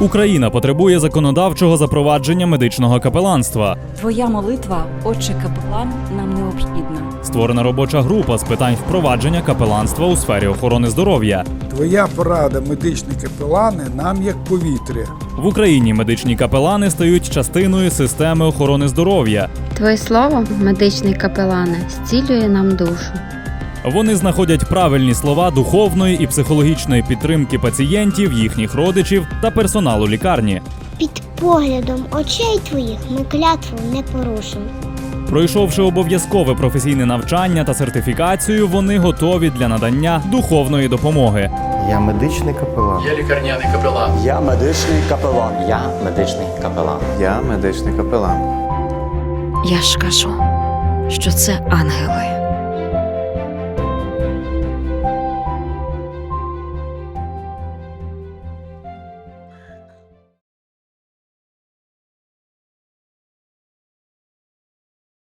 Україна потребує законодавчого запровадження медичного капеланства. Твоя молитва, отче капелан, нам необхідна. Створена робоча група з питань впровадження капеланства у сфері охорони здоров'я. Твоя порада, медичні капелани, нам як повітря. В Україні медичні капелани стають частиною системи охорони здоров'я. Твоє слово, медичний капелане, зцілює нам душу. Вони знаходять правильні слова духовної і психологічної підтримки пацієнтів, їхніх родичів та персоналу лікарні. Під поглядом очей твоїх ми клятву не порушимо. Пройшовши обов'язкове професійне навчання та сертифікацію, вони готові для надання духовної допомоги. Я медичний капелан. Я лікарняний капелан. Я медичний капелан. Я медичний капелан. Я медичний капелан. Я ж кажу, що це ангели.